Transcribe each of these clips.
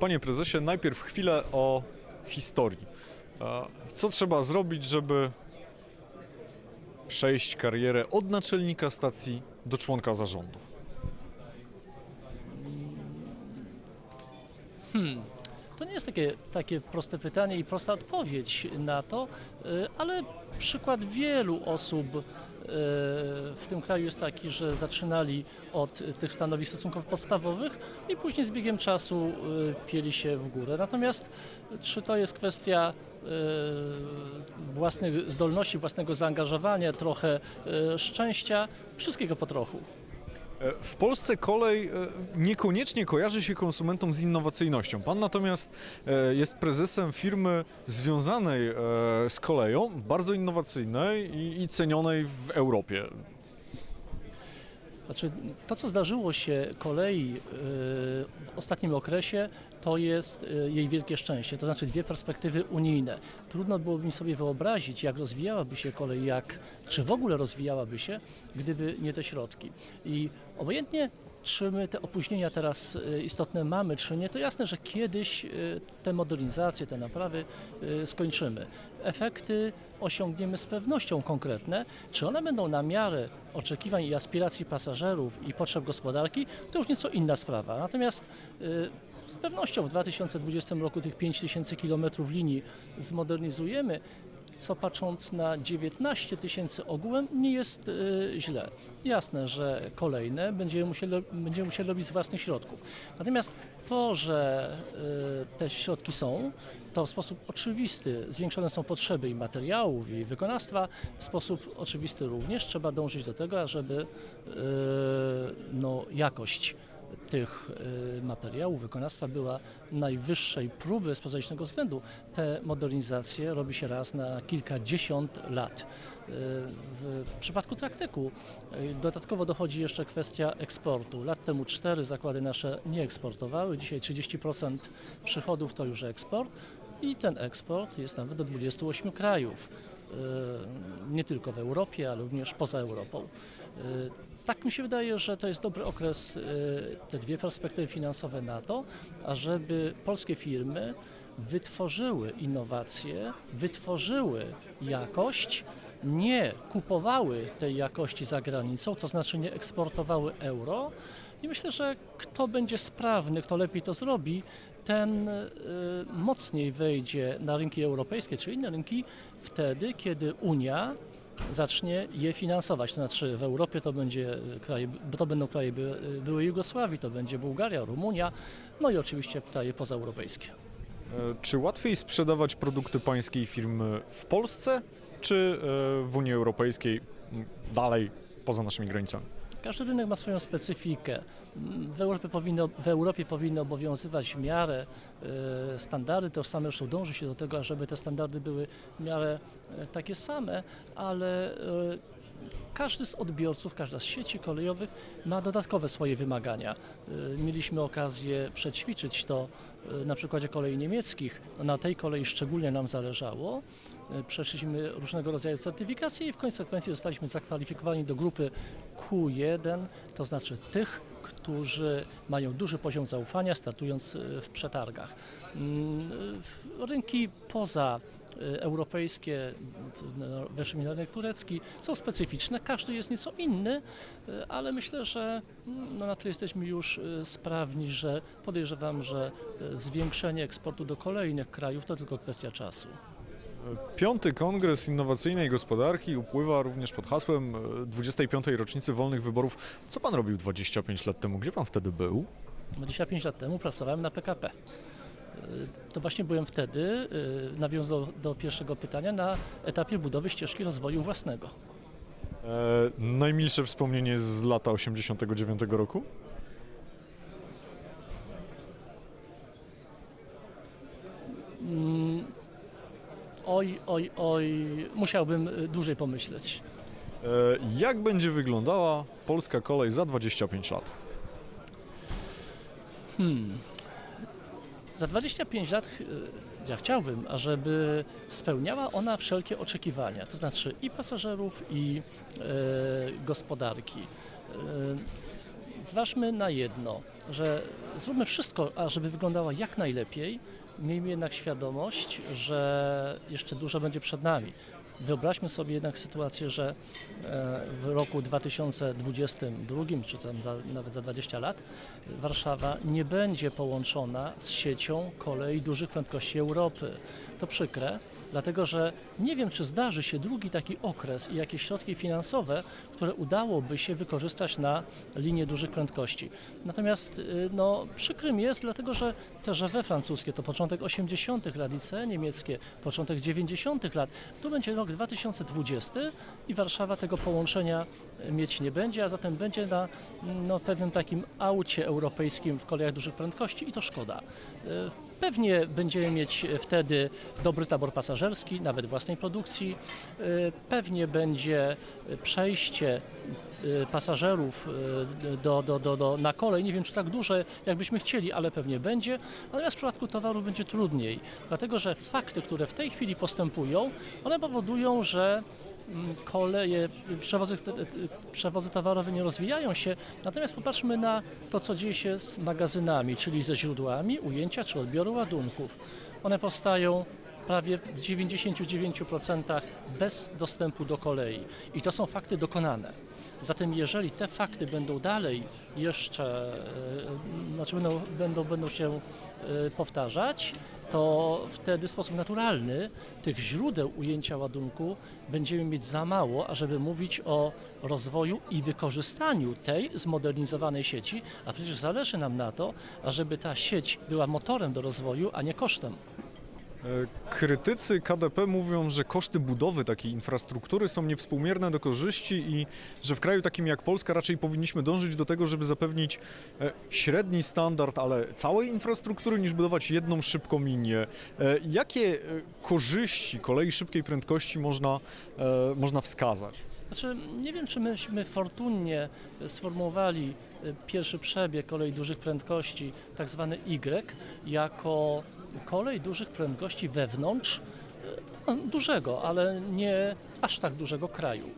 Panie prezesie, najpierw chwilę o historii. Co trzeba zrobić, żeby przejść karierę od naczelnika stacji do członka zarządu? To nie jest takie, takie proste pytanie i prosta odpowiedź na to, y, ale przykład wielu osób y, w tym kraju jest taki, że zaczynali od tych stanowisk stosunkowo podstawowych i później z biegiem czasu y, pieli się w górę. Natomiast czy to jest kwestia własnych zdolności, własnego zaangażowania, trochę szczęścia, wszystkiego po trochu. E, W Polsce kolej e, niekoniecznie kojarzy się konsumentom z innowacyjnością. Pan natomiast e, jest prezesem firmy związanej z koleją, bardzo innowacyjnej i cenionej w Europie. Znaczy, to, co zdarzyło się kolei yy, w ostatnim okresie, to jest yy, jej wielkie szczęście, to znaczy dwie perspektywy unijne. Trudno byłoby mi sobie wyobrazić, jak rozwijałaby się kolej, jak, czy w ogóle rozwijałaby się, gdyby nie te środki. I obojętnie, czy my te opóźnienia teraz y, istotne mamy, czy nie, to jasne, że kiedyś y, te modernizacje, te naprawy y, skończymy. Efekty osiągniemy z pewnością konkretne. Czy one będą na miarę oczekiwań i aspiracji pasażerów i potrzeb gospodarki, to już nieco inna sprawa. Natomiast z pewnością w 2020 roku tych 5000 km linii zmodernizujemy, co patrząc na 19 tysięcy ogółem nie jest y, źle. Jasne, że kolejne będziemy musieli, będziemy musieli robić z własnych środków. Natomiast to, że y, te środki są, to w sposób oczywisty zwiększone są potrzeby i materiałów, i wykonawstwa. W sposób oczywisty również trzeba dążyć do tego, ażeby y, no, jakość tych y, materiałów, wykonawstwa była najwyższej próby z prozaicznego względu. Te modernizacje robi się raz na kilkadziesiąt lat. Y, W przypadku traktyku y, dodatkowo dochodzi jeszcze kwestia eksportu. Lat temu cztery zakłady nasze nie eksportowały, dzisiaj 30% przychodów to już eksport i ten eksport jest nawet do 28 krajów. Nie tylko w Europie, ale również poza Europą. Tak mi się wydaje, że to jest dobry okres, y, te dwie perspektywy finansowe na to, ażeby polskie firmy wytworzyły innowacje, wytworzyły jakość, nie kupowały tej jakości za granicą, to znaczy nie eksportowały euro. I myślę, że kto będzie sprawny, kto lepiej to zrobi, ten y, mocniej wejdzie na rynki europejskie czy inne rynki wtedy, kiedy Unia zacznie je finansować. To znaczy w Europie to, będzie kraje, to będą kraje by, byłej Jugosławii, to będzie Bułgaria, Rumunia, no i oczywiście kraje pozaeuropejskie. E, Czy łatwiej sprzedawać produkty pańskiej firmy w Polsce, czy e, w Unii Europejskiej, dalej poza naszymi granicami? Każdy rynek ma swoją specyfikę. W Europie powinno, w Europie powinny obowiązywać w miarę e, standardy tożsame, zresztą dąży się do tego, żeby te standardy były w miarę e, takie same, ale e, każdy z odbiorców, każda z sieci kolejowych ma dodatkowe swoje wymagania. E, Mieliśmy okazję przećwiczyć to e, na przykładzie kolei niemieckich. Na tej kolei szczególnie nam zależało. E, Przeszliśmy różnego rodzaju certyfikacje i w konsekwencji zostaliśmy zakwalifikowani do grupy Q1, to znaczy tych, którzy mają duży poziom zaufania startując w przetargach. Mm, Rynki poza europejskie, w- no, weszliśmy na rynek turecki, są specyficzne, każdy jest nieco inny, e, ale myślę, że mm, no, na tyle jesteśmy już e, sprawni, że podejrzewam, że zwiększenie eksportu do kolejnych krajów to tylko kwestia czasu. Piąty Kongres Innowacyjnej Gospodarki upływa również pod hasłem e, 25. rocznicy wolnych wyborów. Co pan robił 25 lat temu? Gdzie pan wtedy był? 25 lat temu pracowałem na PKP. Y, To właśnie byłem wtedy, y, nawiązując do, do pierwszego pytania, na etapie budowy ścieżki rozwoju własnego. E, najmilsze wspomnienie z lata 89 roku? Oj, oj, oj, musiałbym y, dłużej pomyśleć. E, jak będzie wyglądała polska kolej za 25 lat? Za 25 lat y, ja chciałbym, ażeby spełniała ona wszelkie oczekiwania, to znaczy i pasażerów, i e, gospodarki. E, Zważmy na jedno, że zróbmy wszystko, ażeby wyglądała jak najlepiej. Miejmy jednak świadomość, że jeszcze dużo będzie przed nami. Wyobraźmy sobie jednak sytuację, że e, w roku 2022, czy tam za, nawet za 20 lat, Warszawa nie będzie połączona z siecią kolei dużych prędkości Europy. To przykre, dlatego że nie wiem, czy zdarzy się drugi taki okres i jakieś środki finansowe, które udałoby się wykorzystać na linię dużych prędkości. Natomiast y, no, przykrym jest, dlatego że te we francuskie to początek 80. lat, licee niemieckie, początek 90. lat. Tu będzie rok 2020 i Warszawa tego połączenia y, mieć nie będzie, a zatem będzie na no, pewnym takim aucie europejskim w kolejach dużych prędkości i to szkoda. Pewnie będziemy mieć wtedy dobry tabor pasażerski, nawet własnej produkcji. Y, Pewnie będzie przejście y, pasażerów y, do, do, do, do, na kolej. Nie wiem, czy tak duże, jakbyśmy chcieli, ale pewnie będzie. Natomiast w przypadku towaru będzie trudniej, dlatego że fakty, które w tej chwili postępują, one powodują, że mm, koleje, przewozy, przewozy towarowe nie rozwijają się. Natomiast popatrzmy na to, co dzieje się z magazynami, czyli ze źródłami ujęcia czy odbioru ładunków. One powstają prawie w 99% bez dostępu do kolei. I to są fakty dokonane. Zatem jeżeli te fakty będą dalej jeszcze, e, znaczy będą, będą, będą się e, powtarzać, to wtedy w sposób naturalny tych źródeł ujęcia ładunku będziemy mieć za mało, ażeby mówić o rozwoju i wykorzystaniu tej zmodernizowanej sieci, a przecież zależy nam na to, ażeby ta sieć była motorem do rozwoju, a nie kosztem. E, Krytycy KDP mówią, że koszty budowy takiej infrastruktury są niewspółmierne do korzyści i że w kraju takim jak Polska raczej powinniśmy dążyć do tego, żeby zapewnić e, średni standard, ale całej infrastruktury, niż budować jedną szybką linię. E, Jakie korzyści kolei szybkiej prędkości można, można wskazać? Znaczy, nie wiem, czy myśmy fortunnie sformułowali pierwszy przebieg kolei dużych prędkości, tak zwany Y, jako kolej dużych prędkości wewnątrz y, no, dużego, ale nie aż tak dużego kraju,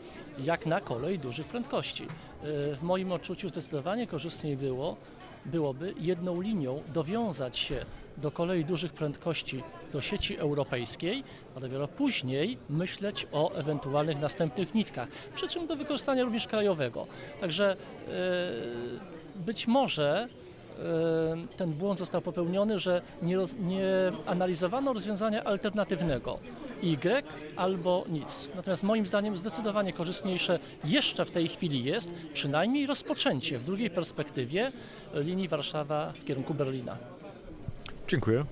jak na kolej dużych prędkości. Y, W moim odczuciu zdecydowanie korzystniej było, byłoby jedną linią dowiązać się do kolei dużych prędkości do sieci europejskiej, a dopiero później myśleć o ewentualnych następnych nitkach, przy czym do wykorzystania również krajowego. Także e, być może e, ten błąd został popełniony, że nie, roz, nie analizowano rozwiązania alternatywnego Y albo nic. Natomiast moim zdaniem zdecydowanie korzystniejsze jeszcze w tej chwili jest przynajmniej rozpoczęcie w drugiej perspektywie linii Warszawa w kierunku Berlina. Dziękuję.